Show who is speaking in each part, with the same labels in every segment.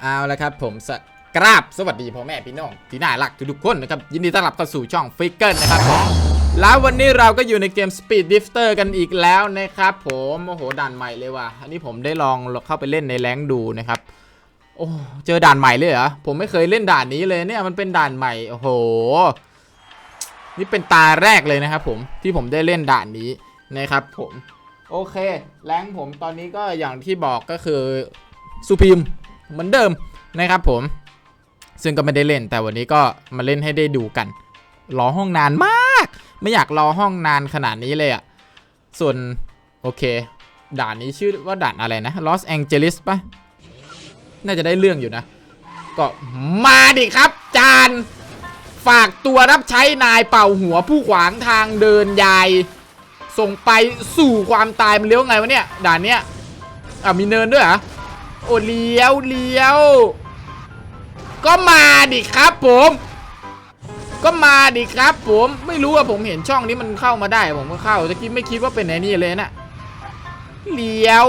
Speaker 1: เอาละครับผมสกราบสวัสดีพ่อแม่พี่น้องที่น่ารักทุกๆคนนะครับ ยินดีต้อนรับเข้าสู่ช่องฟิกเกิลนะครับผมแล้ววันนี้เราก็อยู่ในเกม Speed Drifter กันอีกแล้วนะครับผมโอ้โหด่านใหม่เลยว่ะอันนี้ผมได้ลองเข้าไปเล่นในแรงดูนะครับโอ้เจอด่านใหม่เลยเหรอผมไม่เคยเล่นด่านนี้เลยเนี่ยมันเป็นด่านใหม่โอ้โห นี่เป็นตาแรกเลยนะครับผมที่ผมได้เล่นด่านนี้นะครับผมโอเค แรงผมตอนนี้ก็อย่างที่บอกก็คือสุพีม เหมือนเดิมนะครับผม ซึ่งก็ไม่ได้เล่น แต่วันนี้ก็มาเล่นให้ได้ดูกัน รอห้องนานมาก ไม่อยากรอห้องนานขนาดนี้เลยอะส่วนโอเค ด่านนี้ชื่อว่าด่านอะไรนะ Los Angeles ปะน่าจะได้เรื่องอยู่นะ ก็มาดิครับ จาน ฝากตัวรับใช้นายเป่าหัวผู้ขวางทางเดินยาย ส่งไปสู่ความตายมันเลี้ยวไงวะเนี่ย ด่านเนี้ยอะมีเนินด้วยเหรอ โอ้เลี้ยวเลี้ยว ก็มาดิครับผม ก็มาดิครับผมไม่รู้ว่าผมเห็นช่องนี้มันเข้ามาได้ผมก็เข้าตะกี้ไม่คิดว่าเป็นไอ้นี่เลยนะเลี้ยว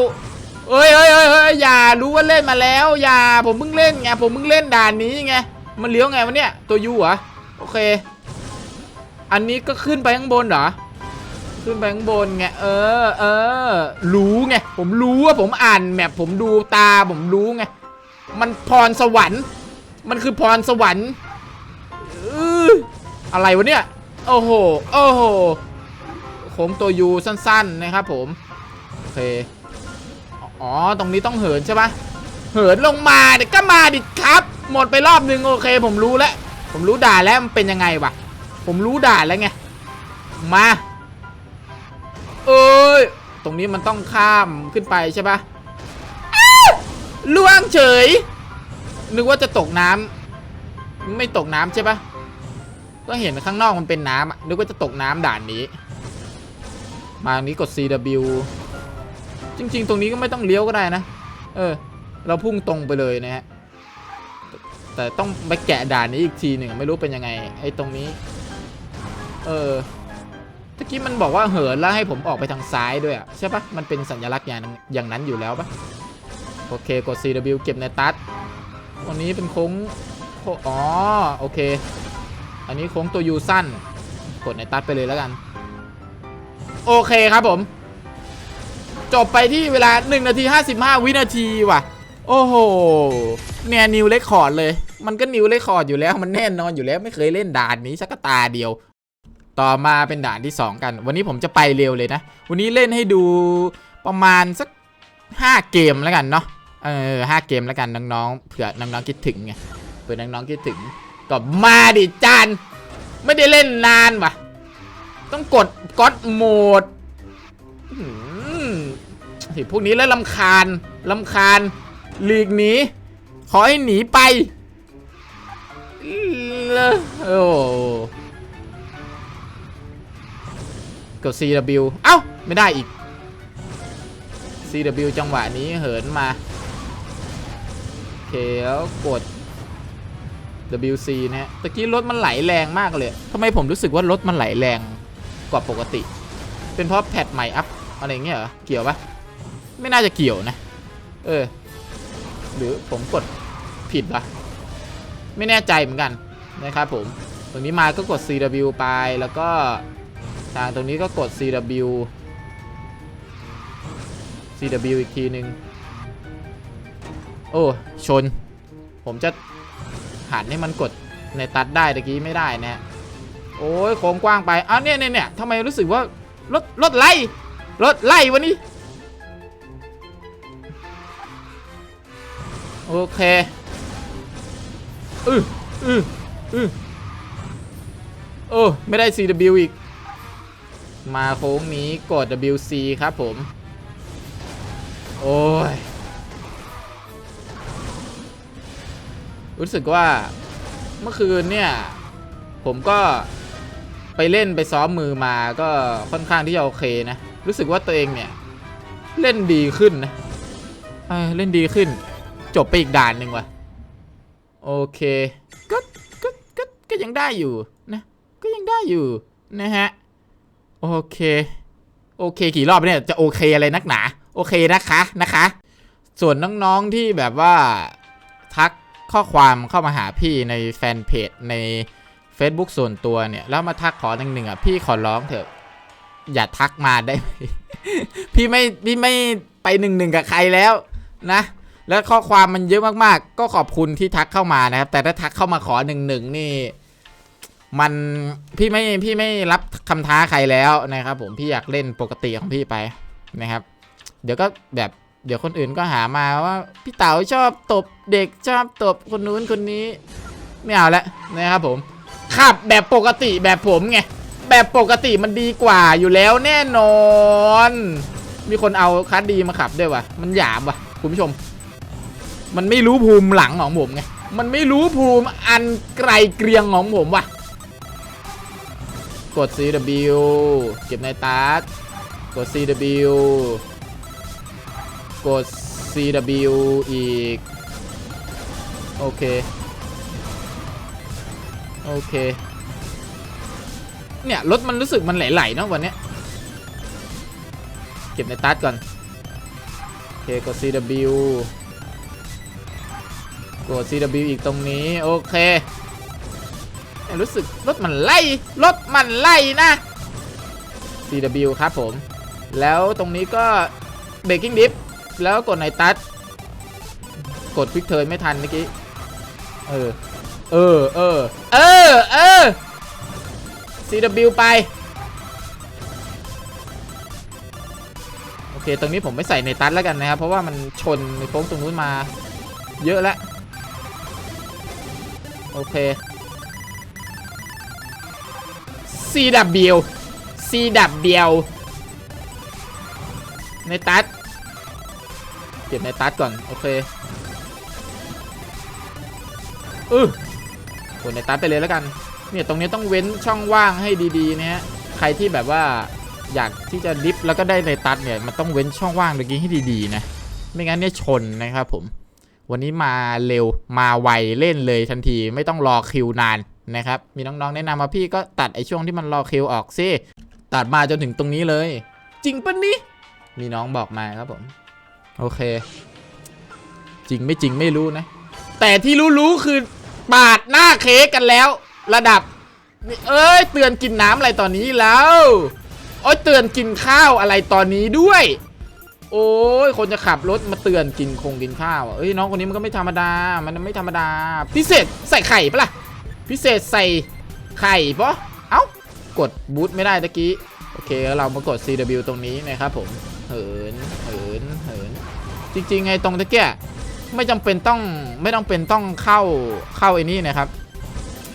Speaker 1: เอ้ยเอ้ยเอ้ยเอ้ยอย่ารู้ว่าเล่นมาแล้ว อย่าผมเพิ่งเล่นไงผมเพิ่งเล่นด่านนี้ไงมันเลี้ยวไงวะเนี่ยตัวยูเหรอโอเค อันนี้ก็ขึ้นไปข้างบนเหรอ ขึ้นไปข้างบนไงเออเออรู้ไงผมรู้ว่าผมอ่านแมพผมดูตาผมรู้ไงมันพรสวรรค์ มันคือพรสวรรค์อืออะไรวะเนี่ยโอ้โหโอ้โหโค้งตัวยูสั้น ๆนะครับผมโอเคอ๋อตรงนี้ต้องเหินใช่ปะเหินลงมาเดี๋ยก็มาดิครับ หมดไปรอบนึงโอเค ผมรู้แล้วผมรู้ด่าแล้วมันเป็นยังไงวะผมรู้ด่าแล้วไงมา เอ้ย ตรงนี้มันต้องข้ามขึ้นไปใช่ปะล่วงเฉย นึกว่าจะตกน้ำไม่ตกน้ำใช่ปะก็เห็นข้างนอกมันเป็นน้ำนึกว่าจะตกน้ำด่านนี้ มาอันนี้กด CW จริง ๆ ตรงนี้ก็ไม่ต้องเลี้ยวก็ได้นะ เออ เราพุ่งตรงไปเลยนะฮะ แต่ต้องไปแกะด่านนี้อีกทีหนึ่งไม่รู้เป็นยังไง ไอ้ตรงนี้ เออ ตะกี้มันบอกว่าเหินแล้วให้ผมออกไปทางซ้ายด้วยอะใช่ปะมันเป็นสัญลักษณ์อย่างนั้นอย่างนั้นอยู่แล้วปะโอเคกด CW เก็บในตัดวันนี้เป็นโค้งโค้งอ๋อโอเค อันนี้โค้งตัวยูสั้น กดในตัดไปเลยแล้วกัน โอเคครับผม จบไปที่เวลา 1 นาที 55 วินาทีว่ะ โอ้โหเนี่ยนิวเลคคอร์ดเลย มันก็นิวเลคคอร์ดอยู่แล้ว มันแน่นอนอยู่แล้วไม่เคยเล่นด่านนี้สักตาเดียว ต่อมาเป็นด่านที่ 2 กัน วันนี้ผมจะไปเร็วเลยนะ วันนี้เล่นให้ดูประมาณสัก 5 เกมแล้วกันเนาะ เออห้าเกมแล้วกันน้องๆ เผื่อน้องๆคิดถึงไง เผื่อน้องๆคิดถึง ก็มาดิจาน ไม่ได้เล่นนานว่ะ ต้องกดก็อดโหมดอืมพวกนี้แล้วลำคาญลำคาญหลีกหนี ขอให้หนีไป โอ้ กด CW เอ้า ไม่ได้อีก CW จังหวะนี้เหินมาโอเคแล้วกด WC นะฮะตะกี้รถมันไหลแรงมากเลยทำไมผมรู้สึกว่ารถมันไหลแรงกว่าปกติ เป็นเพราะแพทใหม่อัพอะไรเงี้ยเหรอ เกี่ยวปะไม่น่าจะเกี่ยวนะ เออ หรือผมกดผิดปะไม่แน่ใจเหมือนกันนะครับผม ตรงนี้มาก็กด CW ไปแล้วก็ ทางตรงนี้ก็กด CW CW อีกทีหนึ่งโอ้ ชน ผมจะหันให้มันกดในตัดได้ตะกี้ไม่ได้นะฮะโอ้ยโค้งกว้างไปอ้าวเนี่ยเนี่ยเนี่ยทำไมรู้สึกว่ารถรถไล่รถไล่วันนี้ โอเคอืออืออือโอ้ไม่ได้ CW อีก มาโค้งนี้กด WC ครับผม โอ้ย รู้สึกว่าเมื่อคืนเนี่ย ผมก็ไปเล่นไปซ้อมมือมาก็ค่อนข้างที่จะโอเคนะ รู้สึกว่าตัวเองเนี่ย เล่นดีขึ้นนะเเล่นดีขึ้น จบไปอีกด่านหนึ่งว่ะ โอเค ก็ก็ก็ก็ยังได้อยู่นะ ก็ยังได้อยู่นะฮะ โอเค โอเคกี่รอบเนี่ยจะโอเคอะไรนักหนา โอเคนะคะนะคะ ส่วนน้องๆที่แบบว่าทักข้อความเข้ามาหาพี่ในแฟนเพจใน Facebook ส่วนตัวเนี่ย แล้วมาทักขอหนึ่งหนึ่งอะพี่ขอร้องเถอะ อย่าทักมาได้ไหมพี่ไม่พี่ไม่ไปหนึ่งหนึ่งกับใครแล้วนะ แล้วข้อความมันเยอะมากๆ ก็ขอบคุณที่ทักเข้ามานะครับ แต่ถ้าทักเข้ามาขอหนึ่งหนึ่งนี่ มันพี่ไม่พี่ไม่รับคำท้าใครแล้วนะครับ ผมพี่อยากเล่นปกติของพี่ไปนะครับ เดี๋ยวก็แบบเดี๋ยวคนอื่นก็หามาว่าพี่เต๋าชอบตบเด็กชอบตบคนนู้นคนนี้ ไม่เอาละนะครับผมขับแบบปกติแบบผมไงแบบปกติมันดีกว่าอยู่แล้วแน่นอน มีคนเอาคัสดีมาขับด้วยวะมันหยาบวะคุณผู้ชม มันไม่รู้ภูมิหลังของผมไงมันไม่รู้ภูมิอันไกลเกรียงของผมวะ กด CW เก็บในตาร์กด CW กด CW อีก โอเค โอเค เนี่ย รถมันรู้สึกมันไหลๆเนาะวันนี้เก็บในตัดก่อน โอเค กด CW กด CW อีกตรงนี้ โอเค รู้สึกรถมันไล่รถมันไล่นะ CW ครับผม แล้วตรงนี้ก็เบรกกิ้งดิฟแล้วกดในตัดกดควิกเทิร์นไม่ทันเมื่อกี้ เออ เออ เออ เออ เออ CW ไป โอเค ตรงนี้ผมไม่ใส่ในตัดแล้วกันนะครับ เพราะว่ามันชนในโค้งตรงนู้นมา เยอะแล้ว โอเค CW CW ในตัดเก็บในตัดก่อน โอเคเออกดในตัดไปเลยแล้วกัน เนี่ยตรงนี้ต้องเว้นช่องว่างให้ดีๆนะฮะใครที่แบบว่าอยากที่จะดิฟแล้วก็ได้ในตัดเนี่ยมันต้องเว้นช่องว่างตรงนี้ให้ดีๆนะไม่งั้นเนี่ยชนนะครับผม วันนี้มาเร็วมาไวเล่นเลยทันทีไม่ต้องรอคิวนาน นะครับ มีน้องๆแนะนำมาพี่ก็ตัดไอช่วงที่มันรอคิวออกซิตัดมาจนถึงตรงนี้เลย จริงปะนี่มีน้องบอกมาครับผม โอเค จริงไม่จริงไม่รู้นะ แต่ที่รู้ๆคือปาดหน้าเค้กกันแล้ว ระดับนี่เอ้ยเตือนกินน้ำอะไรตอนนี้แล้วโอ้ยเตือนกินข้าวอะไรตอนนี้ด้วย โอ้ยคนจะขับรถมาเตือนกินคงกินข้าวเอ้ยน้องคนนี้มันก็ไม่ธรรมดา มันไม่ธรรมดา พิเศษใส่ไข่ปะล่ะ พิเศษใส่ไข่ปะเอ้ากดบูทไม่ได้ตะกี้ โอเคแล้วเรามากด CW ตรงนี้นะครับผม เหิน เหิน เหิน จริงๆไงตรงตะเกียไม่จำเป็นต้องไม่ต้องเป็นต้องเข้าเข้าไอ้นี่นะครับ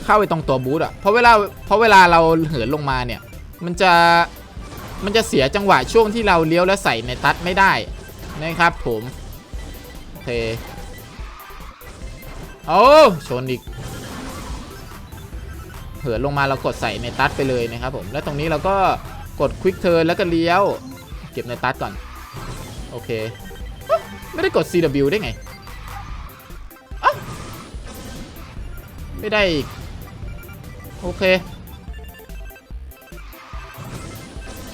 Speaker 1: เข้าไปตรงตัวบูทอะเพราะเวลาเพราะเวลาเราเหินลงมาเนี่ย มันจะมันจะเสียจังหวะช่วงที่เราเลี้ยวแล้วใส่ในตัดไม่ได้นะครับผมโอเคโอ้ชนอีก เหินลงมาเรากดใส่ในตัดไปเลยนะครับผมแล้วตรงนี้เราก็กดควิกเทิร์นแล้วก็เลี้ยว เก็บในตัดก่อน โอเคอไม่ได้กด CW ได้ไงอ้าไม่ได้อีกโอเค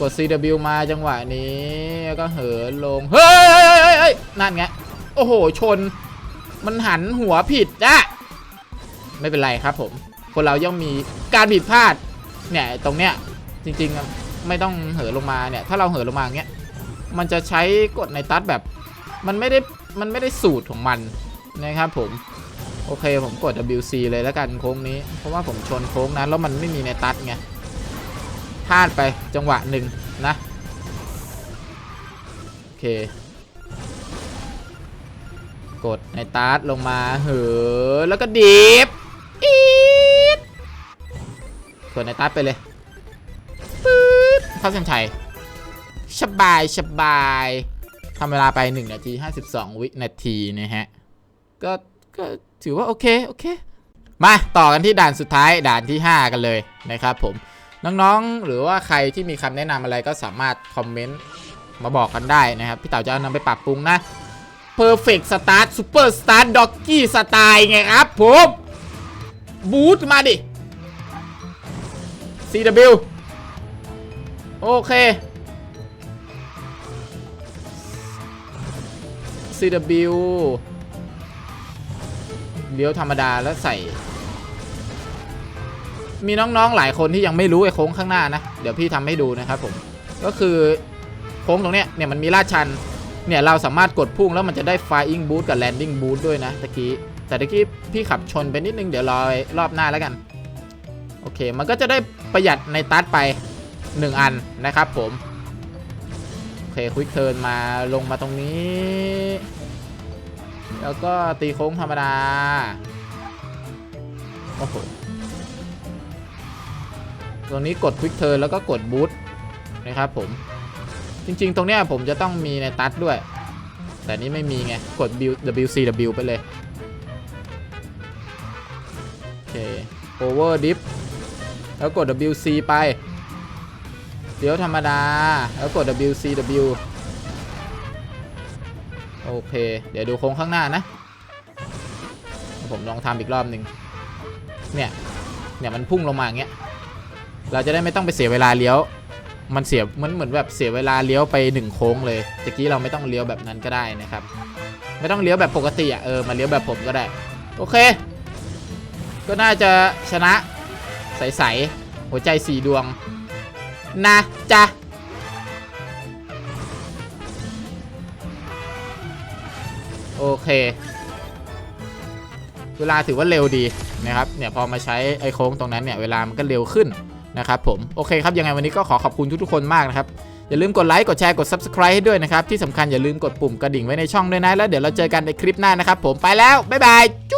Speaker 1: กด CW มาจังหวะนี้แล้วก็เหินลงเฮ้ยเฮ้ยเฮ้ยเฮ้ยนั่นไง โอ้โห ชน มันหันหัวผิดอะไม่เป็นไรครับผม คนเราย่อมมีการผิดพลาดเนี่ยตรงเนี้ยจริงๆไม่ต้องเหินลงมาเนี่ยถ้าเราเหินลงมาอย่างเงี้ยมันจะใช้กดในตัดแบบมันไม่ได้มันไม่ได้สูตรของมันนะครับผมโอเคผมกด WC เลยแล้วกันโค้งนี้ เพราะว่าผมชนโค้งนั้นแล้วมันไม่มีในตัดไงพลาดไปจังหวะหนึ่งนะโอเค กดในตาร์ทลงมาเหอแล้วก็ดีฟ กดในตาร์ทไปเลยปื๊ดเข้าเส้นชัยสบายสบายทำเวลาไป 1 นาที 52 วินาทีนะฮะ ก็ก็ถือว่าโอเค โอเค มาต่อกันที่ด่านสุดท้ายด่านที่ 5 กันเลยนะครับผม น้องๆ หรือว่าใครที่มีคำแนะนำอะไรก็สามารถคอมเมนต์มาบอกกันได้นะครับ พี่เต๋าจะานำไปปรับปรุงนะ Perfect Start Super Start Doggy Style ไงครับผม บูทมาดิ CW โอเค CW เลี้ยวธรรมดาแล้วใส่ มีน้องๆหลายคนที่ยังไม่รู้ไอ้โค้งข้างหน้านะ เดี๋ยวพี่ทำให้ดูนะครับผม ก็คือโค้งตรงเนี้ยเนี่ยมันมีลาดชัน เนี่ยเราสามารถกดพุ่งแล้วมันจะได้ Flying Boost กับ Landing Boost ด้วยนะตะกี้ แต่ตะกี้พี่ขับชนไปนิดนึงเดี๋ยวรอรอบหน้าแล้วกัน โอเค มันก็จะได้ประหยัดในตัดไป 1 อันนะครับผม โอเคควิกเทิร์นมาลงมาตรงนี้ แล้วก็ตีโค้งธรรมดา โอ้โห ตรงนี้กดควิกเทิร์นแล้วก็กดบูทนะครับผม จริงๆ ตรงเนี้ยผมจะต้องมีในตัดด้วย แต่นี่ไม่มีไง กด WCW ไปเลยโอเค over dip แล้วกด WC ไปเดี๋ยวธรรมดา แล้วกด WCW โอเค เดี๋ยวดูโค้งข้างหน้านะ ผมลองทำอีกรอบหนึ่งเนี่ย เนี่ยมันพุ่งลงมาอย่างเงี้ย เราจะได้ไม่ต้องไปเสียเวลาเลี้ยว มันเสียมือนเหมือนแบบเสียเวลาเลี้ยวไปหนึ่งโค้งเลยตะกี้เราไม่ต้องเลี้ยวแบบนั้นก็ได้นะครับ ไม่ต้องเลี้ยวแบบปกติอะเออ มาเลี้ยวแบบผมก็ได้ โอเค ก็น่าจะชนะ ใสๆหัวใจสี่ดวง นะจ๊ะโอเค เวลาถือว่าเร็วดีนะครับ เนี่ยพอมาใช้ไอ้โค้งตรงนั้นเนี่ยเวลามันก็เร็วขึ้นนะครับผม โอเคครับยังไงวันนี้ก็ขอขอบคุณทุกๆคนมากนะครับ อย่าลืมกดไลค์ กดแชร์ กด Subscribe ให้ด้วยนะครับ ที่สำคัญอย่าลืมกดปุ่มกระดิ่งไว้ในช่องด้วยนะ แล้วเดี๋ยวเราเจอกันในคลิปหน้านะครับผมไปแล้ว บ๊ายบายจุ